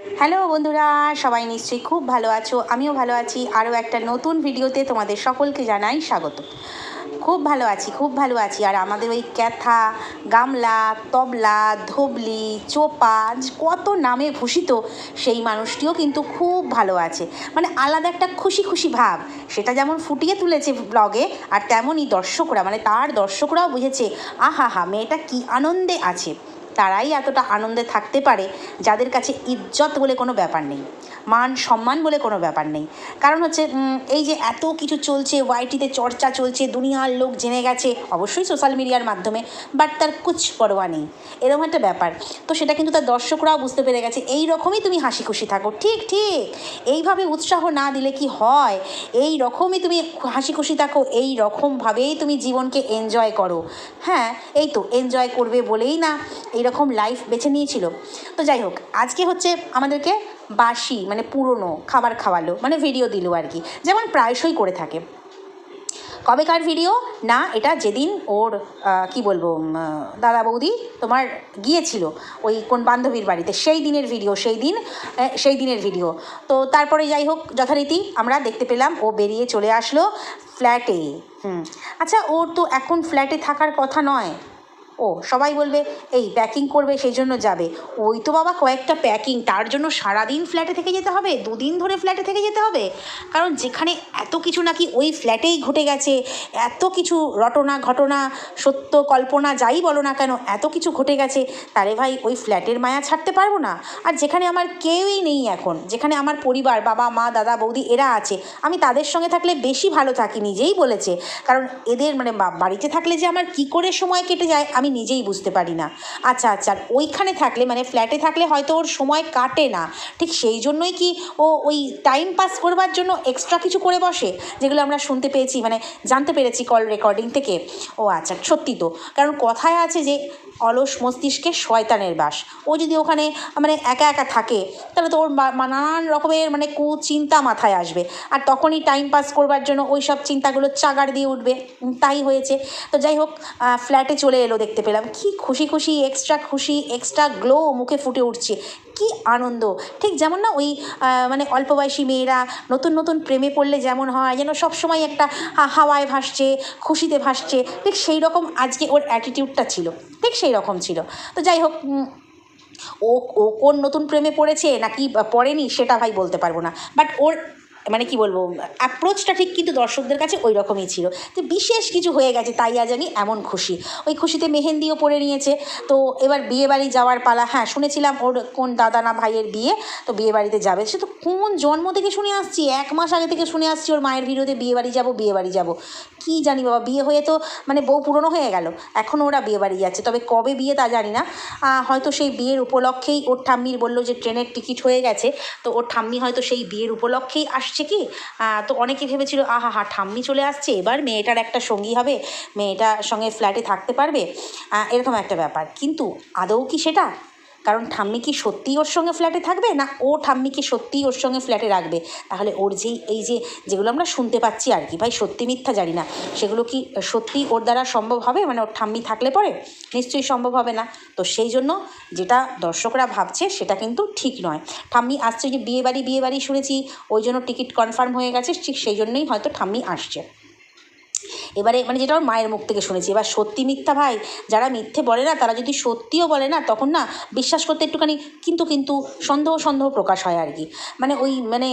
Hello বন্ধুরা, সবাই নিশ্চয়ই খুব ভালো আছো? আমিও ভালো আছি। আরও একটা নতুন ভিডিওতে তোমাদের সকলকে জানাই স্বাগত। খুব ভালো আছি, খুব ভালো আছি। আর আমাদের ওই ক্যাথা, গামলা, তবলা, ধবলি, চোপাজ, কত নামে ভূষিত সেই মানুষটিও কিন্তু খুব ভালো আছে। মানে আলাদা একটা খুশি খুশি ভাব। সেটা যেমন ফুটিয়ে তুলেছে ব্লগে আর তেমনই দর্শকরা মানে তার দর্শকরাও বুঝেছে আহা হা মেয়েটা কি আনন্দে আছে। তারাই এতটা আনন্দে থাকতে পারে যাদের কাছে ইজ্জত বলে কোনো ব্যাপার নেই, মান সম্মান বলে কোনো ব্যাপার নেই। কারণ হচ্ছে এই যে এত কিছু চলছে, ওয়াইটিতে চর্চা চলছে, দুনিয়ার লোক জেনে গেছে, অবশ্যই সোশ্যাল মিডিয়ার মাধ্যমে, বাট তার কুচ পরোয়া নেই। এরকম একটা ব্যাপার। তো সেটা কিন্তু তার দর্শকরাও বুঝতে পেরে গেছে এই রকমই তুমি হাসি খুশি থাকো। ঠিক ঠিক। এইভাবে উৎসাহ না দিলে কি হয়? এই রকমই তুমি হাসি খুশি থাকো এই রকমভাবেই তুমি জীবনকে এনজয় করো। হ্যাঁ এই তো এনজয় করবে বলেই না। এইরকম লাইফ বেছে নিয়েছিল। তো যাই হোক, আজকে হচ্ছে আমাদেরকে বাসি মানে পুরনো খাবার খাওয়ালো মানে ভিডিও দিল আর কি। যেমন প্রায়শই করে থাকে। কবেকার ভিডিও না, এটা যেদিন ওর কি বলব দাদা বৌদি তোমার গিয়েছিল ওই কোন বান্ধবীর বাড়িতে, সেই দিনের ভিডিও সেই দিন সেই দিনের ভিডিও তো তারপরে যাই হোক, যথারীতি আমরা দেখতে পেলাম, ও বেরিয়ে চলে আসলো ফ্ল্যাটে হুম আচ্ছা ওর তো এখন ফ্ল্যাটে থাকার কথা নয়। ও, সবাই বলবে, এই প্যাকিং করবে সেই জন্য যাবে। ওই তো বাবা কয়েকটা প্যাকিং তার জন্য সারাদিন ফ্ল্যাটে থেকে যেতে হবে, দুদিন ধরে ফ্ল্যাটে থেকে যেতে হবে। কারণ যেখানে এত কিছু নাকি ওই ফ্ল্যাটেই ঘটে গেছে, এত কিছু রটনা ঘটনা, সত্য কল্পনা যাই বলো না কেন, এত কিছু ঘটে গেছে, তারে ভাই ওই ফ্ল্যাটের মায়া ছাড়তে পারব না। আর যেখানে আমার কেউই নেই এখন, যেখানে আমার পরিবার, বাবা, মা, দাদা, বৌদি, এরা আছে, আমি তাদের সঙ্গে থাকলে বেশি ভালো থাকি, নিজেই বলেছে। কারণ এদের মানে বাড়িতে থাকলে যে আমার কি করে সময় কেটে যায়, আমি নিজেই বুঝতে পারি না। আচ্ছা আচ্ছা আর ওইখানে থাকলে মানে ফ্ল্যাটে থাকলে হয়তো ওর সময় কাটে না। ঠিক সেই জন্যই কি ও ওই টাইম পাস করবার জন্য এক্সট্রা কিছু করে বসে? যেগুলো আমরা শুনতে পেয়েছি মানে জানতে পেরেছি কল রেকর্ডিং থেকে। ও আচ্ছা সত্যি তো। কারণ কথায় আছে যে অলস মস্তিষ্কে শয়তানের বাস। ও যদি ওখানে মানে একা একা থাকে, তাহলে তো ওর নানান রকমের মানে কুচিন্তা মাথায় আসবে। আর তখনই টাইম পাস করবার জন্য ওই সব চিন্তাগুলো চাগার দিয়ে উঠবে। তাই হয়েছে। তো যাই হোক ফ্ল্যাটে চলে এলো দেখতে পেলাম। কি খুশি খুশি এক্সট্রা খুশি এক্সট্রা গ্লো মুখে ফুটে উঠছে। কি আনন্দ। ঠিক যেমন না ওই মানে অল্প বয়সী মেয়েরা নতুন নতুন প্রেমে পড়লে যেমন হয়, যেন সবসময় একটা হাওয়ায় ভাসছে, খুশিতে ভাসছে। ঠিক সেই রকম আজকে ওর অ্যাটিটিউডটা ছিল। ঠিক সেই রকম ছিল। তো যাই হোক ও ও কোন নতুন প্রেমে পড়েছে নাকি পড়েনি সেটা ভাই বলতে পারব না। বাট ওর মানে কি বলব অ্যাপ্রোচটা ঠিক কিন্তু দর্শকদের কাছে ওই রকমই ছিল। তো বিশেষ কিছু হয়ে গেছে তাই আজ আমি এমন খুশি। ওই খুশিতে মেহেন্দিও পরে নিয়েছে। তো এবার বিয়ে বাড়ি যাওয়ার পালা হ্যাঁ শুনেছিলাম ওর কোন দাদা না ভাইয়ের বিয়ে, তো বিয়ে বাড়িতে যাবে। সে তো কোন জন্ম থেকে শুনে আসছি? এক মাস আগে থেকে শুনে আসছি ওর মায়ের বিরোধে বিয়ে বাড়ি যাব বিয়ে বাড়ি যাব। কি জানি বাবা, বিয়ে হয়ে তো মানে বউ পুরনো হয়ে গেল। এখনও ওরা বিয়ে বাড়ি যাচ্ছে। তবে কবে বিয়ে তা জানি না। হয়তো সেই বিয়ের উপলক্ষেই ওর ঠাম্মির বলল যে ট্রেনের টিকিট হয়ে গেছে। তো ওর ঠাম্মি হয়তো সেই বিয়ের উপলক্ষেই আসছে কি? তো অনেকে ভেবেছিল, আহা, হা, ঠাম্মি চলে আসছে, এবার মেয়েটার একটা সঙ্গী হবে, মেয়েটার সঙ্গে ফ্ল্যাটে থাকতে পারবে। এরকম একটা ব্যাপার। কিন্তু আদৌ কি সেটা? কারণ ঠাম্মি কি সত্যিই ওর সঙ্গে ফ্ল্যাটে থাকবে? না, ও ঠাম্মি কি সত্যিই ওর সঙ্গে ফ্ল্যাটে রাখবে? তাহলে ওর যেই, এই যে যেগুলো আমরা শুনতে পাচ্ছি আর কি, ভাই সত্যি মিথ্যা জানি না। সেগুলো কি সত্যি ওর দ্বারা সম্ভব হবে? মানে ওর ঠাম্মি থাকলে পরে? নিশ্চয়ই সম্ভব হবে না। তো সেই জন্য যেটা দর্শকরা ভাবছে সেটা কিন্তু ঠিক নয়। ঠাম্মি আসছে যে বিয়ে বাড়ি শুনেছি, ওই জন্য টিকিট কনফার্ম হয়ে গেছে, ঠিক সেই জন্যই হয়তো ঠাম্মি আসছে। এবারে মানে যেটা আমার মায়ের মুখ থেকে শুনেছি। এবার সত্যি মিথ্যা ভাই, যারা মিথ্যে বলে না, তারা যদি সত্যিও বলে না, তখন না বিশ্বাস করতে একটুখানি কিন্তু কিন্তু সন্দেহ সন্দেহ প্রকাশ হয় আর কি। মানে ওই মানে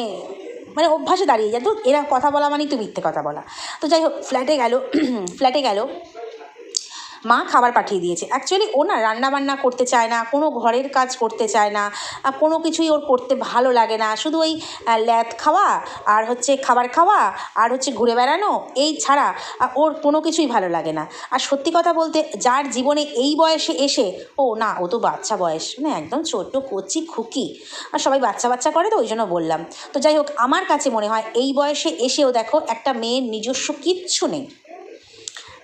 মানে অভ্যাসে দাঁড়িয়ে যায়। তো এরা কথা বলা মানেই তো মিথ্যে কথা বলা। তো যাই হোক ফ্ল্যাটে গেল ফ্ল্যাটে গেল। মা খাবার পাঠিয়ে দিয়েছে। অ্যাকচুয়ালি ও না রান্নাবান্না করতে চায় না, কোনো ঘরের কাজ করতে চায় না কোনো কিছুই ওর করতে ভালো লাগে না। শুধু ওই ল্যাদ খাওয়া, আর হচ্ছে খাবার খাওয়া, আর হচ্ছে ঘুরে বেড়ানো, এই ছাড়া ওর কোনো কিছুই ভালো লাগে না। আর সত্যি কথা বলতে, যার জীবনে এই বয়সে এসে, ও না, ও তো বাচ্চা বয়স মানে একদম ছোট্ট কচি খুকি। আর সবাই বাচ্চা বাচ্চা করে তো, ওই জন্য বললাম। তো যাই হোক, আমার কাছে মনে হয়, এই বয়সে এসেও দেখো, একটা মেয়ের নিজস্ব কিচ্ছু নেই।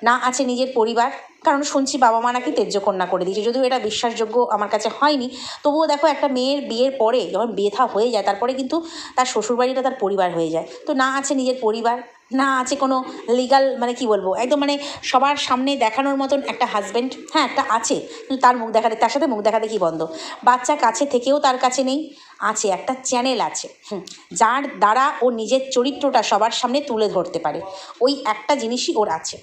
না আছে নিজের পরিবার, কারণ শুনছি বাবা মা নাকি তেজ্য কন্যা করে দিয়েছে। যদিও এটা বিশ্বাসযোগ্য আমার কাছে হয়নি, তবুও দেখো একটা মেয়ের বিয়ের পরে যখন বেথা হয়ে যায়, তারপরে কিন্তু তার শ্বশুরবাড়িটা তার পরিবার হয়ে যায়। তো না আছে নিজের পরিবার, না আছে কোনো লিগাল মানে কি বলব, একদম মানে সবার সামনে দেখানোর মতন একটা হাজব্যান্ড হ্যাঁ একটা আছে, কিন্তু তার মুখ দেখাতে তার সাথে মুখ দেখাতে কি বন্ধ? বাচ্চা কাছে থেকেও তার কাছে নেই, আছে, একটা চ্যানেল আছে যার দ্বারা ও নিজের চরিত্রটা সবার সামনে তুলে ধরতে পারে। ওই একটা জিনিসই ওর আছে।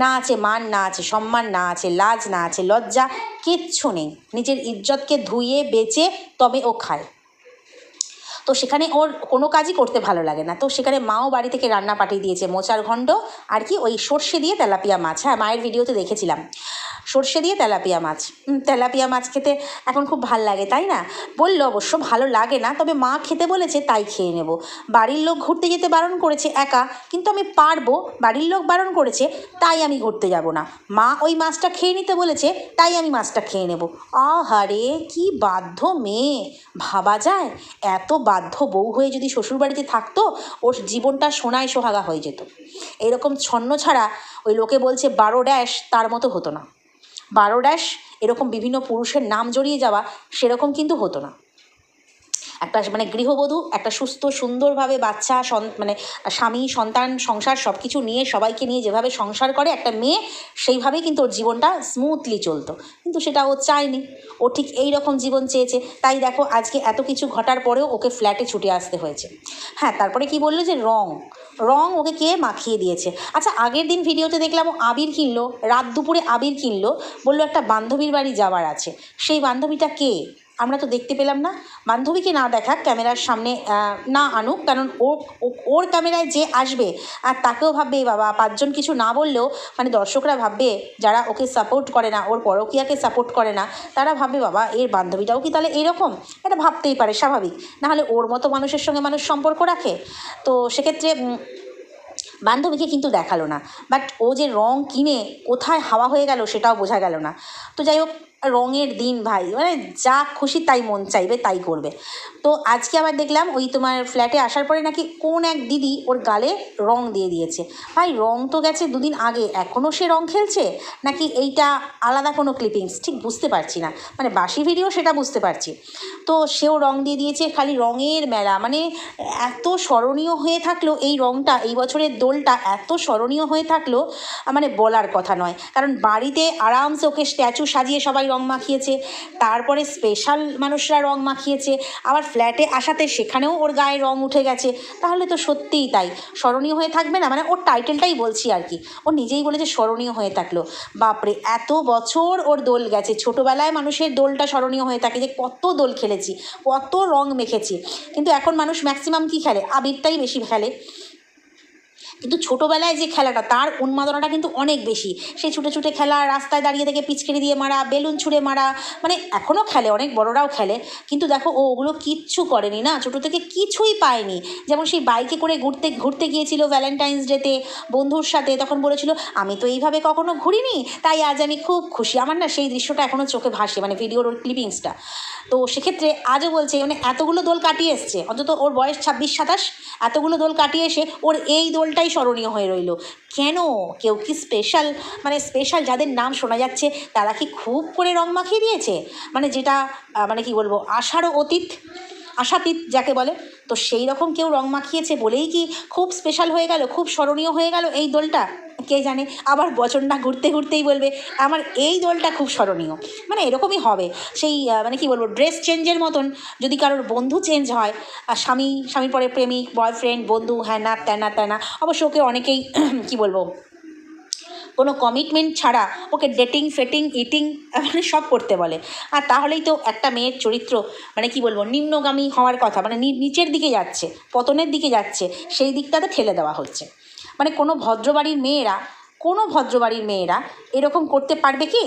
না আছে মান, না আছে সম্মান, না আছে লাজ, না আছে লজ্জা, কিচ্ছু নেই। নিজের ইজ্জতকে ধুয়ে, বেচে তবে ও খায়। তো সেখানে ওর কোনো কাজই করতে ভালো লাগে না। তো সেখানে মাও বাড়ি থেকে রান্না পাঠিয়ে দিয়েছে মোচার ঘণ্ড আর কি ওই সর্ষে দিয়ে তেলাপিয়া মাছ। হ্যাঁ মায়ের ভিডিওতে দেখেছিলাম। সর্ষে দিয়ে তেলাপিয়া মাছ। তেলাপিয়া মাছ খেতে এখন খুব ভালো লাগে, তাই না? বলল অবশ্য ভালো লাগে না, তবে মা খেতে বলেছে তাই খেয়ে নেব। বাড়ির লোক ঘুরতে যেতে বারণ করেছে একা, কিন্তু আমি পারব। বাড়ির লোক বারণ করেছে, তাই আমি ঘুরতে যাব না। মা ওই মাছটা খেয়ে নিতে বলেছে, তাই আমি মাছটা খেয়ে নেব। আহারে, কি বাধ্য মেয়ে! ভাবা যায়? এত বাধ্য বউ হয়ে যদি শ্বশুরবাড়িতে থাকতো, ওর জীবনটা সোনায় সোহাগা হয়ে যেত। এরকম ছন্ন ছাড়া ওই লোকে বলছে, বারো ড্যাশ তার মতো হতো না। বারো ড্যাশ এরকম বিভিন্ন পুরুষের নাম জড়িয়ে যাওয়া সেরকম কিন্তু হতো না। একটা মানে গৃহবধূ, একটা সুস্থ, সুন্দরভাবে বাচ্চা মানে স্বামী, সন্তান, সংসার সব কিছু নিয়ে সবাইকে নিয়ে যেভাবে সংসার করে, একটা মেয়ে সেইভাবেই কিন্তু ওর জীবনটা স্মুথলি চলতো। কিন্তু সেটা ও চায়নি। ও ঠিক এই রকম জীবন চেয়েছে। তাই দেখো, আজকে এত কিছু ঘটার পরেও ওকে ফ্ল্যাটে ছুটে আসতে হয়েছে। হ্যাঁ তারপরে কি বলল যে রং? রং ওকে কে মাখিয়ে দিয়েছে? আচ্ছা আগের দিন ভিডিওতে দেখলাম ও আবির কিনলো, রাত দুপুরে আবির কিনলো, বলল একটা বান্ধবীর বাড়ি যাওয়ার আছে। সেই বান্ধবীটা কে? আমরা তো দেখতে পেলাম না। বান্ধবীকে না দেখাক ক্যামেরার সামনে না আনুক, কারণ ও, ও- ওর ক্যামেরায় যে আসবে, আর তাকেও ভাববে বাবা, পাঁচজন কিছু না বললেও মানে দর্শকরা ভাববে, যারা ওকে সাপোর্ট করে না, ওর পরকীয়াকে সাপোর্ট করে না, তারা ভাববে, বাবা, এর বান্ধবীটাও কি তাহলে এরকম? এটা ভাবতেই পারে, স্বাভাবিক। নাহলে ওর মতো মানুষের সঙ্গে মানুষ সম্পর্ক রাখে? তো সেক্ষেত্রে বান্ধবীকে কিন্তু দেখাল না। বাট ও যে রং কিনে কোথায় হাওয়া হয়ে গেল সেটাও বোঝা গেল না। তো যাই হোক রঙের দিন, ভাই। মানে যা খুশি তাই মন চাইবে, তাই করবে। তো আজকে আবার দেখলাম ওই তোমার ফ্ল্যাটে আসার পরে নাকি কোন এক দিদি ওর গালে রং দিয়ে দিয়েছে। ভাই, রং তো গেছে দুদিন আগে। এখনও সে রং খেলছে? নাকি এইটা আলাদা কোনো ক্লিপিংস ঠিক বুঝতে পারছি না। মানে বাসি ভিডিও সেটা বুঝতে পারছি। তো সেও রং দিয়ে দিয়েছে, খালি রঙের মেলা। মানে এত স্মরণীয় হয়ে থাকল এই রংটা, এই বছরের দোলটা এত স্মরণীয় হয়ে থাকল মানে বলার কথা নয়। কারণ বাড়িতে আরামসে ওকে স্ট্যাচু সাজিয়ে সবাই রং মাখিয়েছে, তারপরে স্পেশাল মানুষরা রং মাখিয়েছে, আবার ফ্ল্যাটে আসাতে সেখানেও ওর গায়ে রং উঠে গেছে। তাহলে তো সত্যিই তাই। স্মরণীয় হয়ে থাকবে না? মানে ওর টাইটেলটাই বলছি আর কি। ও নিজেই বলেছে স্মরণীয় হয়ে থাকল। বাপরে, এত বছর ওর দোল গেছে। ছোটোবেলায় মানুষের দোলটা স্মরণীয় হয়ে থাকে যে কত দোল খেলেছি, কত রং মেখেছি। কিন্তু এখন মানুষ ম্যাক্সিমাম কী খেলে? আবিরটাই বেশি খেলে। কিন্তু ছোটোবেলায় যে খেলাটা, তার উন্মাদনাটা কিন্তু অনেক বেশি। সেই ছুটে ছুটে খেলা, রাস্তায় দাঁড়িয়ে থেকে পিচকেরি দিয়ে মারা, বেলুন ছুঁড়ে মারা মানে এখনও খেলে, অনেক বড়রাও খেলে। কিন্তু দেখো, ও ওগুলো কিচ্ছু করেনি না, ছোটো থেকে কিছুই পায়নি। যেমন সেই বাইকে করে ঘুরতে ঘুরতে গিয়েছিল ভ্যালেন্টাইন্স ডেতে বন্ধুর সাথে, তখন বলেছিল, আমি তো এইভাবে কখনো ঘুরিনি, তাই আজ আমি খুব খুশি। আমার না সেই দৃশ্যটা এখনও চোখে ভাসে মানে ভিডিওর ওর ক্লিপিংসটা তো সেক্ষেত্রে আজও বলছে মানে এতগুলো দোল কাটিয়ে এসছে। অন্তত ওর বয়স ছাব্বিশ, সাতাশ, এতগুলো দোল কাটিয়ে এসে ওর এই দোলটাই স্মরণীয় হয়ে রইল। কেন? কেউ কি স্পেশাল মানে স্পেশাল যাদের নাম শোনা যাচ্ছে, তারা কি খুব করে রং মাখিয়ে দিয়েছে? মানে যেটা মানে কি বলব আশারও অতীত? আশাতীত যাকে বলে। তো সেই রকম কেউ রং মাখিয়েছে বলেই কি খুব স্পেশাল হয়ে গেল, খুব স্মরণীয় হয়ে গেল এই দোলটা? কে জানে? আবার বছরটা ঘুরতে ঘুরতেই বলবে, আমার এই দোলটা খুব স্মরণীয়। মানে এরকমই হবে। সেই মানে কি বলব ড্রেস চেঞ্জের মতন যদি কারোর বন্ধু চেঞ্জ হয় আর স্বামী, স্বামীর পরে প্রেমিক বয়ফ্রেন্ড বন্ধু হ্যানা ত্যানা ত্যানা, অবশ্য ওকে অনেকেই কি বলব কোনো কমিটমেন্ট ছাড়া ওকে ডেটিং ফেটিং ইটিং মানে সব করতে বলে। আর তাহলেই তো একটা মেয়ের চরিত্র মানে কি বলব, নিম্নগামী হওয়ার কথা মানে নিচের দিকে যাচ্ছে, পতনের দিকে যাচ্ছে, সেই দিকটাতে ঠেলে দেওয়া হচ্ছে। মানে কোনো ভদ্রবাড়ির মেয়েরা, কোনো ভদ্রবাড়ির মেয়েরা এরকম করতে পারবে কি?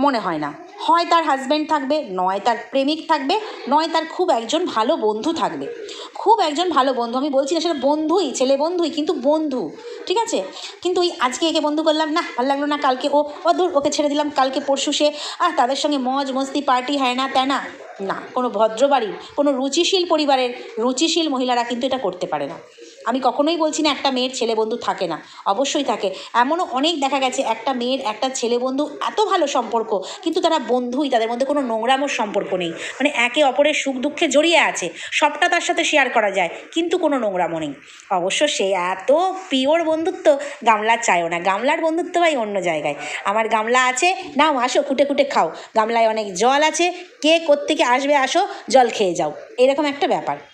মনে হয় না। হয় তার হাজব্যান্ড থাকবে, নয় তার প্রেমিক থাকবে, নয় তার খুব একজন ভালো বন্ধু থাকবে। খুব একজন ভালো বন্ধু, আমি বলছি না সেটা বন্ধুই, ছেলে বন্ধুই, কিন্তু বন্ধু, ঠিক আছে? কিন্তু ওই আজকে একে বন্ধু করলাম, না, ভালো লাগল না, কালকে ও ও দূর ওকে ছেড়ে দিলাম, কালকে পরশু সে, আর তাদের সঙ্গে মজ মস্তি, পার্টি হ্যাঁ না ত্যানা না না, কোনো ভদ্রবাড়ির কোনো রুচিশীল পরিবারের, রুচিশীল মহিলারা কিন্তু এটা করতে পারে না। আমি কখনোই বলছি না একটা মেয়ের ছেলে বন্ধু থাকে না, অবশ্যই থাকে। এমনও অনেক দেখা গেছে, একটা মেয়ের একটা ছেলে বন্ধু এত ভালো সম্পর্ক, কিন্তু তারা বন্ধুই, তাদের মধ্যে কোনো নোংরামোর সম্পর্ক নেই। মানে একে অপরের সুখ দুঃখে জড়িয়ে আছে, সবটা তার সাথে শেয়ার করা যায়, কিন্তু কোনো নোংরামো নেই। অবশ্য সে এত পিওর বন্ধুত্ব গামলার চায়ও না। গামলার বন্ধুত্ব ভাই অন্য জায়গায়। আমার গামলা আছে, নাও আসো, কুটে কুটে খাও। গামলায় অনেক জল আছে, কে কোত্থেকে আসবে আসো, জল খেয়ে যাও। এরকম একটা ব্যাপার।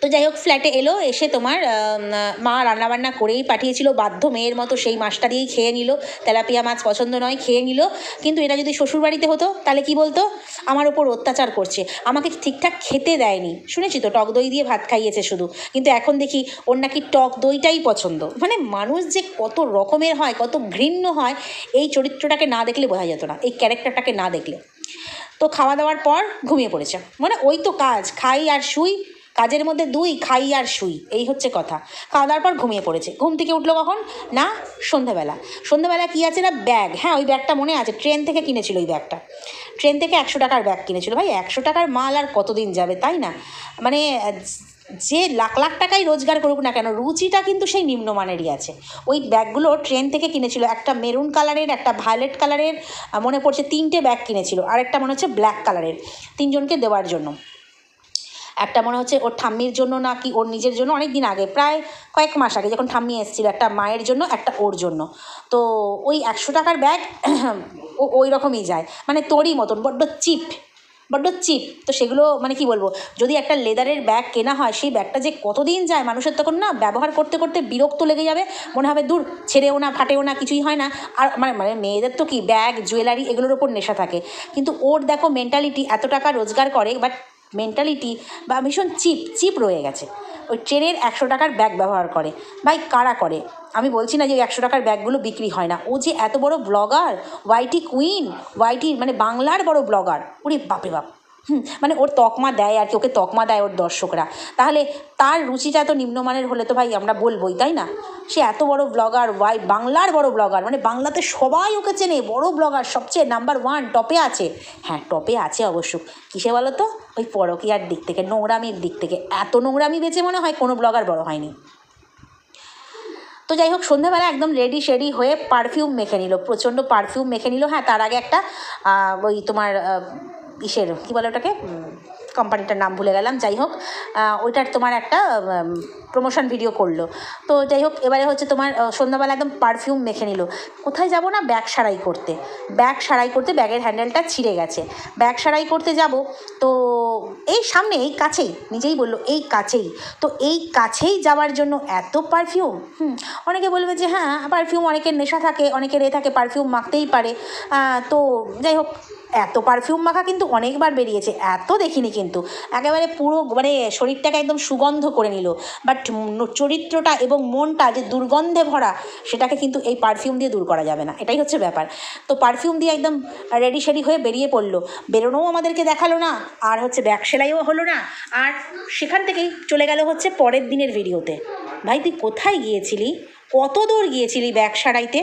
তো যাই হোক ফ্ল্যাটে এলো, এসে তোমার মা রান্নাবান্না করেই পাঠিয়েছিল, বাধ্য মেয়ের মতো সেই মাছটা দিয়েই খেয়ে নিল। তেলাপিয়া মাছ পছন্দ নয়, খেয়ে নিল। কিন্তু এটা যদি শ্বশুরবাড়িতে হতো, তাহলে কি বলতো? আমার ওপর অত্যাচার করছে। আমাকে ঠিকঠাক খেতে দেয়নি। শুনেছি তো, টক দই দিয়ে ভাত খাইয়েছে শুধু। কিন্তু এখন দেখি, ওর নাকি টক দইটাই পছন্দ। মানে মানুষ যে কত রকমের হয়, কত ঘৃণ্য হয়, এই চরিত্রটাকে না দেখলে বোঝা যেত না। এই ক্যারেক্টারটাকে না দেখলে। তো খাওয়া দাওয়ার পর ঘুমিয়ে পড়েছে। মানে ওই তো কাজ, খাই আর শুই কাজের মধ্যে দুই, খাই আর শুই, এই হচ্ছে কথা। খাওয়া দাওয়ার পর ঘুমিয়ে পড়েছে। ঘুম থেকে উঠল কখন? না, সন্ধ্যাবেলা। সন্ধ্যাবেলা কী আছে না? ব্যাগ। হ্যাঁ ওই ব্যাগটা মনে আছে। ট্রেন থেকে কিনেছিল ওই ব্যাগটা। ট্রেন থেকে একশো টাকার ব্যাগ কিনেছিল। ভাই, একশো টাকার মাল আর কতদিন যাবে, তাই না? মানে যে লাখ লাখ টাকাই রোজগার করুক না কেন, রুচিটা কিন্তু সেই নিম্নমানেরই আছে। ওই ব্যাগগুলো ট্রেন থেকে কিনেছিল। একটা মেরুন কালারের, একটা ভায়োলেট কালারের মনে পড়ছে তিনটে ব্যাগ কিনেছিল। আর একটা মনে হচ্ছে ব্ল্যাক কালারের, তিনজনকে দেওয়ার জন্য। একটা মনে হচ্ছে ওর ঠাম্মির জন্য না কি ওর নিজের জন্য অনেক দিন আগে, প্রায় কয়েক মাস আগে যখন ঠাম্মি এসেছিল একটা মায়ের জন্য, একটা ওর জন্য। তো ওই একশো টাকার ব্যাগ ও ওই রকমই যায়। মানে তোরই মতন, বড্ড চিপ বড্ড চিপ। তো সেগুলো মানে কি বলব, যদি একটা লেদারের ব্যাগ কেনা হয়, সেই ব্যাগটা যে কতদিন যায় মানুষের তখন না, ব্যবহার করতে করতে বিরক্ত লেগে যাবে। মনে হবে, দূর, ছেড়েও না, ফাটেও না, কিছুই হয় না। আর মানে মানে মেয়েদের তো কি, ব্যাগ, জুয়েলারি, এগুলোর ওপর নেশা থাকে। কিন্তু ওর দেখো মেন্টালিটি এত টাকা রোজগার করে বাট মেন্টালিটি বা ভীষণ চিপ চিপ রয়ে গেছে। ওই ট্রেনের একশো টাকার ব্যাগ ব্যবহার করে। ভাই, কারা করে? আমি বলছি না যে ওই একশো টাকার ব্যাগগুলো বিক্রি হয় না। ও যে এত বড় ব্লগার ওয়াইটি কুইন ওয়াইটি মানে বাংলার বড় ব্লগার ওরে বাপে বাপ। মানে ওর তকমা দেয় আর কি, ওকে তকমা দেয় ওর দর্শকরা। তাহলে তার রুচিটা এত নিম্নমানের হলে তো ভাই আমরা বলবোই, তাই না? সে এত বড় ব্লগার ওয়াই বাংলার বড় ব্লগার মানে বাংলাতে সবাই ওকে চেনে, বড় ব্লগার সবচেয়ে নাম্বার ওয়ান টপে আছে। হ্যাঁ টপে আছে অবশ্য। কিসে বলো তো? ওই পরকীয়ার দিক থেকে, নোংরামির দিক থেকে। এত নোংরামি বেঁচে মনে হয় কোনো ব্লগার বড় হয়নি। তো যাই হোক, সন্ধ্যাবেলা একদম রেডি শেডি হয়ে পারফিউম মেখে নিল, প্রচণ্ড পারফিউম মেখে নিল। হ্যাঁ তার আগে একটা ওই তোমার ইসের, কী বলে ওটাকে? কোম্পানিটার নাম ভুলে গেলাম, যাই হোক ওইটার তোমার একটা প্রমোশন ভিডিও করল। তো যাই হোক, এবারে হচ্ছে তোমার সন্ধ্যাবেলা একদম পারফিউম মেখে নিল। কোথায় যাব না? ব্যাগ সারাই করতে। ব্যাগ সারাই করতে ব্যাগের হ্যান্ডেলটা ছিঁড়ে গেছে। ব্যাগ সারাই করতে যাব, তো এই সামনে, এই কাছেই, নিজেই বলল, এই কাছেই। তো এই কাছেই যাওয়ার জন্য এত পারফিউম হুম, অনেকে বলবে যে হ্যাঁ পারফিউম অনেকের নেশা থাকে, অনেকের এ থাকে পারফিউম মাখতেই পারে। তো যাই হোক এত পারফিউম মাখা কিন্তু অনেকবার বেরিয়েছে, এত দেখিনি কিন্তু। একেবারে পুরো মানে শরীরটাকে একদম সুগন্ধ করে নিল। বাট চরিত্রটা এবং মনটা যে দুর্গন্ধে ভরা, সেটাকে কিন্তু এই পারফিউম দিয়ে দূর করা যাবে না। এটাই হচ্ছে ব্যাপার। তো পারফিউম দিয়ে একদম রেডি শেডি হয়ে বেরিয়ে পড়ল। বেরোনোও আমাদেরকে দেখাল না, আর হচ্ছে ব্যাগ সেলাইও হলো না, আর সেখান থেকেই চলে গেল হচ্ছে পরের দিনের ভিডিওতে ভাই, তুই কোথায় গিয়েছিলি? কত দূর গিয়েছিলি ব্যাগ সারাইতে?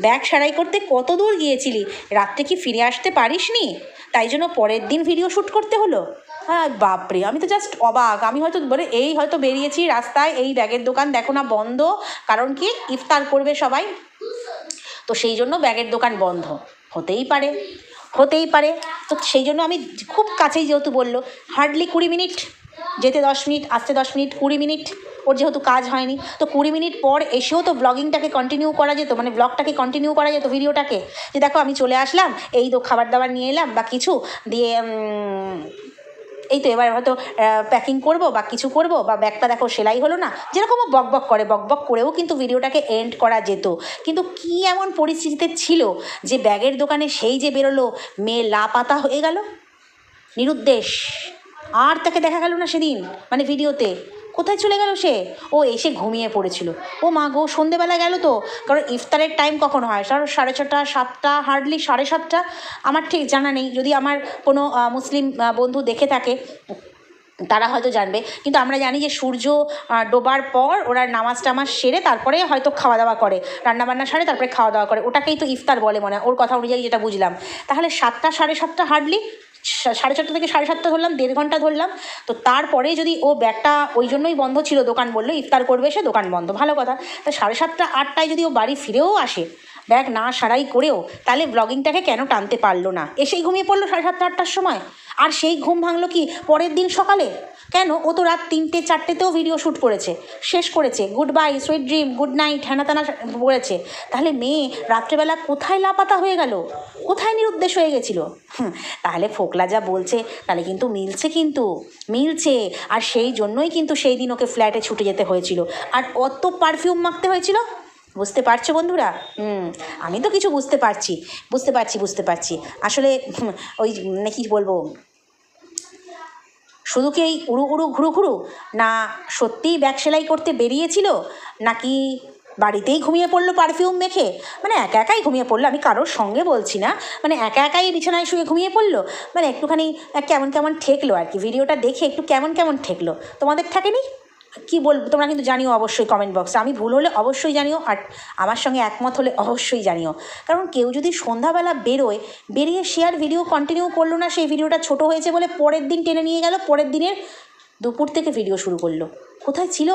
ব্যাগ সারাই করতে কত দূর গিয়েছিলি? রাত্রে কি ফিরে আসতে পারিসনি? তাই জন্য পরের দিন ভিডিও শ্যুট করতে হলো। হ্যাঁ বাপরে, আমি তো জাস্ট অবাক। আমি হয়তো বলে, এই হয়তো বেরিয়েছি রাস্তায়, এই ব্যাগের দোকান দেখো না, বন্ধ। কারণ কি? ইফতার করবে সবাই। তো সেই জন্য ব্যাগের দোকান বন্ধ। হতেই পারে। হতেই পারে। তো সেই জন্য আমি খুব কাছেই যেহেতু বলল হার্ডলি কুড়ি মিনিট। যেতে দশ মিনিট, আসতে দশ মিনিট, কুড়ি মিনিট। ওর যেহেতু কাজ হয়নি। তো কুড়ি মিনিট পর এসেও তো ব্লগিংটাকে কন্টিনিউ করা যেত মানে ব্লগটাকে কন্টিনিউ করা যেত ভিডিওটাকে। যে দেখো আমি চলে আসলাম, এই তো খাবার দাবার নিয়ে এলাম, বা কিছু দিয়ে এই তো এবার হয়তো প্যাকিং করব, বা কিছু করব, বা ব্যাগটা দেখো সেলাই হলো না। যেরকম ও বক বক করে বক বক করেও কিন্তু ভিডিওটাকে এন্ড করা যেত। কিন্তু কি এমন পরিস্থিতিতে ছিল যে ব্যাগের দোকানে সেই যে বেরোলো, মেয়ে লাপাতা হয়ে গেল? নিরুদ্দেশ। আর তাকে দেখা গেল না সেদিন মানে ভিডিওতে? কোথায় চলে গেল সে? ও এসে ঘুমিয়ে পড়েছিল। ও মা গো, সন্ধেবেলা গেল তো? কারণ ইফতারের টাইম কখন হয়? সাড়ে ছটা, সাতটা হার্ডলি সাড়ে সাতটা? আমার ঠিক জানা নেই। যদি আমার কোনো মুসলিম বন্ধু দেখে থাকে তারা হয়তো জানবে। কিন্তু আমরা জানি যে সূর্য ডোবার পর ওরা নামাজ টামাজ সেরে তারপরে হয়তো খাওয়া দাওয়া করে, রান্নাবান্না সারে তারপরে খাওয়া দাওয়া করে। ওটাকেই তো ইফতার বলে মনে হয়। ওর কথা অনুযায়ী যেটা বুঝলাম। তাহলে সাতটা, সাড়ে সাতটা হার্ডলি সাড়ে চারটা থেকে সাড়ে সাতটা ধরলাম, দেড় ঘণ্টা ধরলাম। তো তারপরে যদি ও ব্যাগটা ওই জন্যই বন্ধ ছিল, দোকান বলল, ইফতার করবে সে, দোকান বন্ধ। ভালো কথা। তা সাড়ে সাতটা, আটটায় যদি ও বাড়ি ফিরেও আসে, ব্যাগ না সারাই করেও, তাহলে ব্লগিংটাকে কেন টানতে পারল না? এসেই ঘুমিয়ে পড়ল সাড়ে সাতটা, আটটার সময়? আর সেই ঘুম ভাঙলো কি পরের দিন সকালে? কেন? ও তো রাত তিনটে, চারটেতেও ভিডিও শ্যুট করেছে। শেষ করেছে। Goodbye sweet dream good night হ্যানা তানা বলেছে তাহলে মেয়ে রাত্রেবেলা কোথায় লাপাতা হয়ে গেল? কোথায় নিরুদ্দেশ হয়ে গেছিল? তাহলে ফোকলা যা বলছে, তাহলে কিন্তু মিলছে কিন্তু। মিলছে। আর সেই জন্যই কিন্তু সেই দিন ওকে ফ্ল্যাটে ছুটে যেতে হয়েছিল। আর অত পারফিউম মাখতে হয়েছিল? বুঝতে পারছ বন্ধুরা? হুম, আমি তো কিছু বুঝতে পারছি। বুঝতে পারছি বুঝতে পারছি। আসলে ওই মানে কি বলব? শুধু কি এই উড়ু উড়ু ঘুরু ঘুরু? না সত্যিই ব্যাগ সেলাই করতে বেরিয়েছিল? নাকি বাড়িতেই ঘুমিয়ে পড়ল পারফিউম মেখে? মানে একা একাই ঘুমিয়ে পড়ল, আমি কারোর সঙ্গে বলছি না। মানে একা একাই বিছানায় শুয়ে ঘুমিয়ে পড়ল? মানে একটুখানি কেমন কেমন ঠেকলো আর কি? ভিডিওটা দেখে একটু কেমন কেমন ঠেকলো? তোমাদের ঠেকেনি? কি বলব, তোমরা কিন্তু জানিও অবশ্যই কমেন্ট বক্সে আমি ভুল হলে অবশ্যই জানিও আর আমার সঙ্গে একমত হলে অবশ্যই জানিও। কারণ কেউ যদি সন্ধ্যাবেলা বেরোয়, বেরিয়ে শেয়ার ভিডিও কন্টিনিউ করল না, সেই ভিডিওটা ছোট হয়েছে বলে পরের দিন টেনে নিয়ে গেল, পরের দিনের দুপুর থেকে ভিডিও শুরু করল। কোথায় ছিল?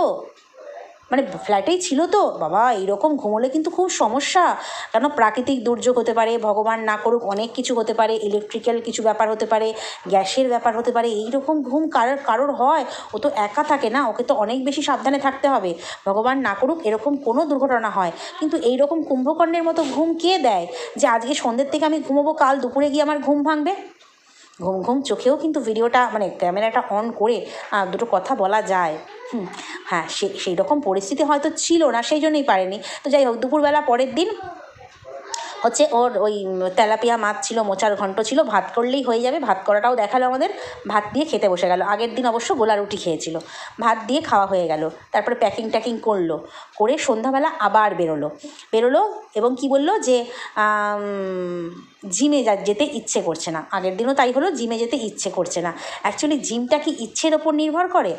মানে ফ্ল্যাটেই ছিল তো। বাবা, এইরকম ঘুমোলে কিন্তু খুব সমস্যা। কেন প্রাকৃতিক দুর্যোগ হতে পারে, ভগবান না করুক অনেক কিছু হতে পারে ইলেকট্রিক্যাল কিছু ব্যাপার হতে পারে, গ্যাসের ব্যাপার হতে পারে এই রকম ঘুম কারোর কারোর হয়, ও তো একা থাকে না, ওকে তো অনেক বেশি সাবধানে থাকতে হবে। ভগবান না করুক এরকম কোনো দুর্ঘটনা হয়। কিন্তু এই রকম কুম্ভকর্ণের মতো ঘুম কে দেয়? যে আজকে সন্ধ্যের থেকে আমি ঘুমোবো, কাল দুপুরে গিয়ে আমার ঘুম ভাঙবে? ঘুম ঘুম, চোখেও কিন্তু ভিডিওটা মানে ক্যামেরাটা অন করে দুটো কথা বলা যায়। হ্যাঁ সে, সেই রকম পরিস্থিতি হয়তো ছিল না, সেই জন্যই পারেনি। তো যাই হোক, দুপুরবেলা পরের দিন হচ্ছে ওর ওই তেলাপিয়া মাছ ছিল, মোচার ঘন্ট ছিল, ভাত করলেই হয়ে যাবে। ভাত করাটাও দেখাল আমাদের। ভাত দিয়ে খেতে বসে গেল। আগের দিন অবশ্য গোলা রুটি খেয়েছিল। ভাত দিয়ে খাওয়া হয়ে গেল। তারপরে প্যাকিং ট্যাকিং করল। করে সন্ধ্যাবেলা আবার বেরোলো। বেরোলো এবং কি বলল যে জিমে যা, যেতে ইচ্ছে করছে না। আগের দিনও তাই হলো জিমে যেতে ইচ্ছে করছে না। অ্যাকচুয়ালি জিমটা কি ইচ্ছের ওপর নির্ভর করে?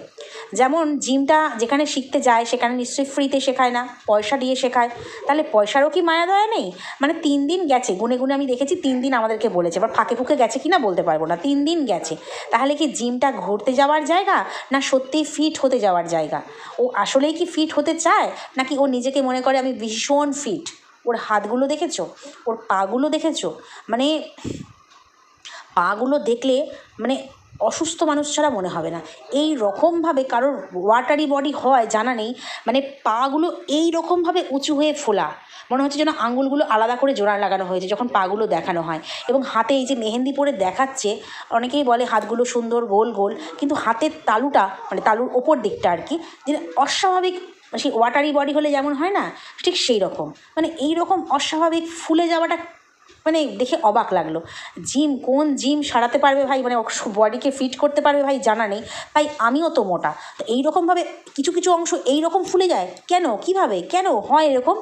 যেমন জিমটা যেখানে শিখতে যায়, সেখানে নিশ্চয়ই ফ্রিতে শেখায় না, পয়সা দিয়ে শেখায়। তাহলে পয়সারও কি মায়া দয়া নেই? মানে তিন দিন গেছে, গুনে গুনে আমি দেখেছি তিন দিন আমাদেরকে বলেছে, এবার ফাঁকে ফুঁকে গেছে কি না বলতে পারব না, তিন দিন গেছে। তাহলে কি জিমটা ঘুরতে যাওয়ার জায়গা, না সত্যিই ফিট হতে যাওয়ার জায়গা? ও আসলেই কি ফিট হতে চায়, নাকি ও নিজেকে মনে করে আমি ভীষণ ফিট ওর হাতগুলো দেখেছ? ওর পাগুলো দেখেছ? মানে পাগুলো দেখলে মানে অসুস্থ মানুষ ছাড়া মনে হবে না। এই রকমভাবে কারোর ওয়াটারি বডি হয় জানা নেই। মানে পাগুলো এই রকমভাবে উঁচু হয়ে ফোলা। মনে হচ্ছে যেন আঙুলগুলো আলাদা করে জোড়া লাগানো হয়েছে যখন পাগুলো দেখানো হয়। এবং হাতে এই যে মেহেন্দি পরে দেখাচ্ছে, অনেকেই বলে হাতগুলো সুন্দর গোল গোল, কিন্তু হাতের তালুটা মানে তালুর ওপর দিকটা আর কি, যে অস্বাভাবিক সেই ওয়াটারি বডি হলে যেমন হয় না, ঠিক সেই রকম মানে এই রকম অস্বাভাবিক ফুলে যাওয়াটা মানে দেখে অবাক লাগল। জিম, কোন জিম সারাতে পারবে ভাই? মানে বডিকে ফিট করতে পারবে ভাই জানা নেই। ভাই আমিও তো মোটা। তো এইরকমভাবে কিছু কিছু অংশ এইরকম ফুলে যায়? কেন? কীভাবে? কেন হয় এরকম?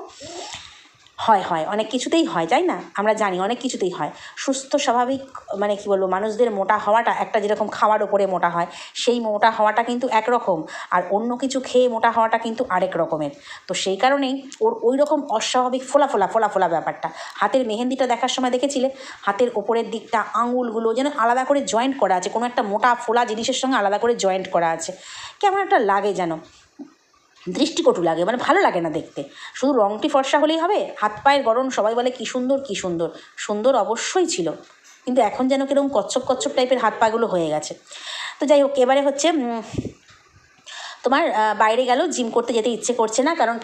হয় হয়। অনেক কিছুতেই হয়, তাই না? আমরা জানি অনেক কিছুতেই হয়। সুস্থ, স্বাভাবিক মানে কি বলব, মানুষদের মোটা হওয়াটা, একটা যেরকম খাওয়ার ওপরে মোটা হয়, সেই মোটা হওয়াটা কিন্তু একরকম। আর অন্য কিছু খেয়ে মোটা হওয়াটা কিন্তু আরেক রকমের। তো সেই কারণেই ওর ওই রকম অস্বাভাবিক ফোলা ফোলা ফোলা ফোলা ব্যাপারটা। হাতের মেহেন্দিটা দেখার সময় দেখেছিলে? হাতের ওপরের দিকটা, আঙুলগুলো যেন আলাদা করে জয়েন্ট করা আছে। কোনো একটা মোটা, ফোলা জিনিসের সঙ্গে আলাদা করে জয়েন্ট করা আছে। কেমন একটা লাগে যেন। দৃষ্টিকটু লাগে মানে ভালো লাগে না দেখতে। শুধু রংটি ফর্সা হলেই হবে, হাত পায়ের গরম, সবাই বলে কী সুন্দর কী সুন্দর। সুন্দর অবশ্যই ছিল, কিন্তু এখন যেন কীরকম কচ্ছপ কচ্ছপ টাইপের হাত পাগুলো হয়ে গেছে। তো যাই হোক, এবারে হচ্ছে তোমার বাইরে গেল জিম করতে যেতে ইচ্ছে করছে না, কারণ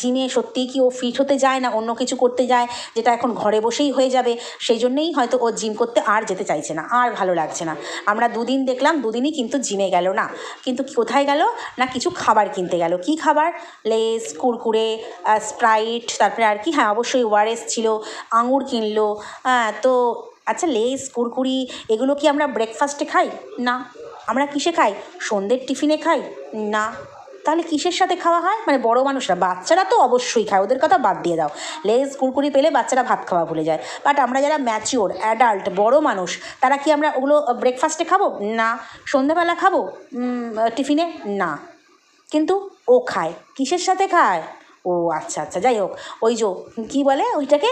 জিমে সত্যিই কি ও ফিট হতে যায় না, অন্য কিছু করতে যায়, যেটা এখন ঘরে বসেই হয়ে যাবে, সেই জন্যেই হয়তো ও জিম করতে আর যেতে চাইছে না, আর ভালো লাগছে না। আমরা দুদিন দেখলাম, দুদিনই কিন্তু জিমে গেল না। কিন্তু কোথায় গেল? না কিছু খাবার কিনতে গেল। কি খাবার? লেস, কুরকুরে স্প্রাইট, তারপরে আর কি হ্যাঁ অবশ্যই ওয়ারেস ছিল, আঙুর কিনলো হ্যাঁ তো আচ্ছা লেস, কুরকুরি, এগুলো কি আমরা ব্রেকফাস্টে খাই? না। আমরা কিসে খাই? সন্ধ্যের টিফিনে খাই? না। তাহলে কিসের সাথে খাওয়া হয়? মানে বড় মানুষরা। বাচ্চারা তো অবশ্যই খায়। ওদের কথা বাদ দিয়ে দাও। লেজ কুরকুরি পেলে বাচ্চারা ভাত খাওয়া ভুলে যায়। বাট আমরা যারা ম্যাচিওর অ্যাডাল্ট বড় মানুষ, তারা কি আমরা ওগুলো ব্রেকফাস্টে খাব? না। সন্ধ্যাবেলা খাব? টিফিনে? না। কিন্তু ও খায়। কিসের সাথে খায়? ও আচ্ছা আচ্ছা যাই হোক, ওই যে কী বলে ওইটাকে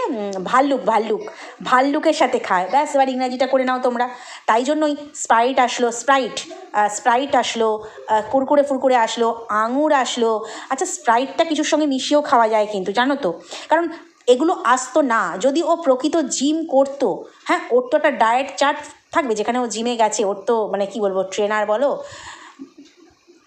ভাল্লুক ভাল্লুক, ভাল্লুকের সাথে খায়। ব্যাস, এবার ইংরাজিটা করে নাও তোমরা। তাই জন্যই স্প্রাইট আসলো, স্প্রাইট স্প্রাইট আসলো কুরকুরে ফুরকুরে আসলো, আঙুর আসলো। আচ্ছা স্প্রাইটটা কিছুর সঙ্গে মিশিয়েও খাওয়া যায় কিন্তু, জানো তো? কারণ এগুলো আসতো না। যদি ও প্রকৃত জিম করতো হ্যাঁ ওর তো একটা ডায়েট চার্ট থাকবে, যেখানে ও জিমে গেছে, ওর তো মানে কি বলব, ট্রেনার বলো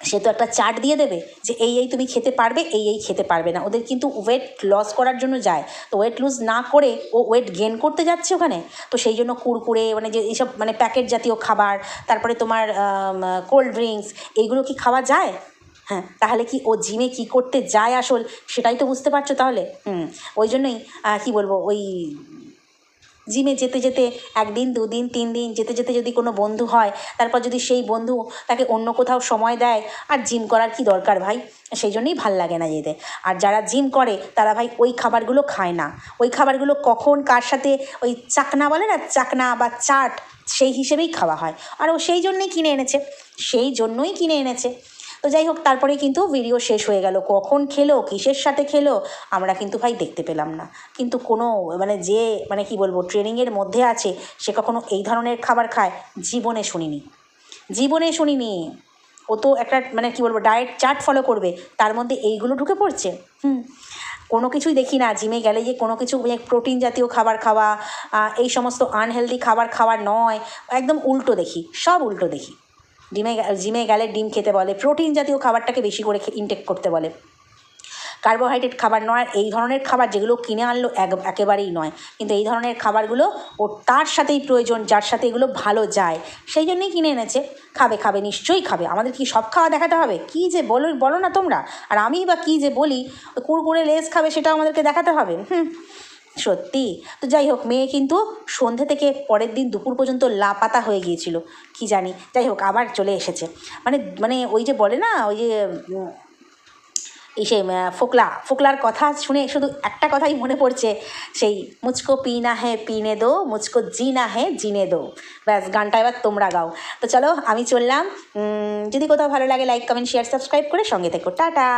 সে তো একটা চার্ট দিয়ে দেবে যে এই এই তুমি খেতে পারবে, এই এই খেতে পারবে না। ওদের কিন্তু ওয়েট লস করার জন্য যায়। তো ওয়েট লুজ না করে ও ওয়েট গেন করতে যাচ্ছে ওখানে। তো সেই জন্য কুরকুরে মানে যে এইসব মানে প্যাকেট জাতীয় খাবার, তারপরে তোমার কোল্ড ড্রিঙ্কস এইগুলো কি খাওয়া যায়? হ্যাঁ তাহলে কি ও জিমে কি করতে যায় আসল? সেটাই তো বুঝতে পারছ তাহলে। হুম, ওই জন্যই কি বলব, ওই জিমে যেতে যেতে একদিন, দুদিন তিন দিন যেতে যেতে যদি কোনো বন্ধু হয়, তারপর যদি সেই বন্ধু তাকে অন্য কোথাও সময় দেয়, আর জিম করার কি দরকার ভাই? সেই জন্যই ভালো লাগে না যেতে। আর যারা জিম করে, তারা ভাই ওই খাবারগুলো খায় না। ওই খাবারগুলো কখন কার সাথে ওই চাকনা বলে না, চাকনা বা চাট, সেই হিসেবেই খাওয়া হয়। আর ও সেই জন্যই কিনে এনেছে। সেই জন্যই কিনে এনেছে। তো যাই হোক, তারপরে কিন্তু ভিডিও শেষ হয়ে গেল। কখন খেলো, কিসের সাথে খেলো, আমরা কিন্তু ভাই দেখতে পেলাম না। কিন্তু কোনো মানে যে মানে কি বলব ট্রেনিংয়ের মধ্যে আছে, সে কখনো এই ধরনের খাবার খায়, জীবনে শুনিনি। জীবনে শুনিনি। ও তো একটা মানে কি বলব ডায়েট চার্ট ফলো করবে, তার মধ্যে এইগুলো ঢুকে পড়ছে। হুম। কোনো কিছুই দেখি না জিমে গেলে যে কোনো কিছু প্রোটিন জাতীয় খাবার খাওয়া এই সমস্ত আনহেলদি খাবার খাওয়া নয়, একদম উল্টো দেখি, সব উল্টো দেখি। ডিমে জিমে গেলে ডিম খেতে বলে। প্রোটিন জাতীয় খাবারটাকে বেশি করে ইনটেক করতে বলে। কার্বোহাইড্রেট খাবার নয়, এই ধরনের খাবার যেগুলো কিনে আনলো এক- একেবারেই নয়। কিন্তু এই ধরনের খাবারগুলো ও তার সাথেই প্রয়োজন, যার সাথে এগুলো ভালো যায়, সেই জন্যই কিনে এনেছে। খাবে খাবে, নিশ্চয়ই খাবে। আমাদের কি সব খাওয়া দেখাতে হবে? কী যে বলো বলো না তোমরা। আর আমি বা কী যে বলি কুরকুরে লেস খাবে সেটাও আমাদেরকে দেখাতে হবে। হুম। সত্যি? তো যাই হোক, মেয়ে কিন্তু সন্ধে থেকে পরের দিন দুপুর পর্যন্ত লাপাতা হয়ে গিয়েছিল। কি জানি? যাই হোক, আবার চলে এসেছে। মানে মানে ওই যে বলে না, ওই যে সে ফোকলা, ফোকলার কথা শুনে শুধু একটা কথাই মনে পড়ছে, সেই মুচকো পি না হে পিনে দো মুচকো জি না হে জিনে দো। ব্যাস, গানটা এবার তোমরা গাও। তো চলো, আমি চললাম। যদি কোথাও ভালো লাগে লাইক কমেন্ট শেয়ার সাবস্ক্রাইব করে সঙ্গে থেকো। টাটা!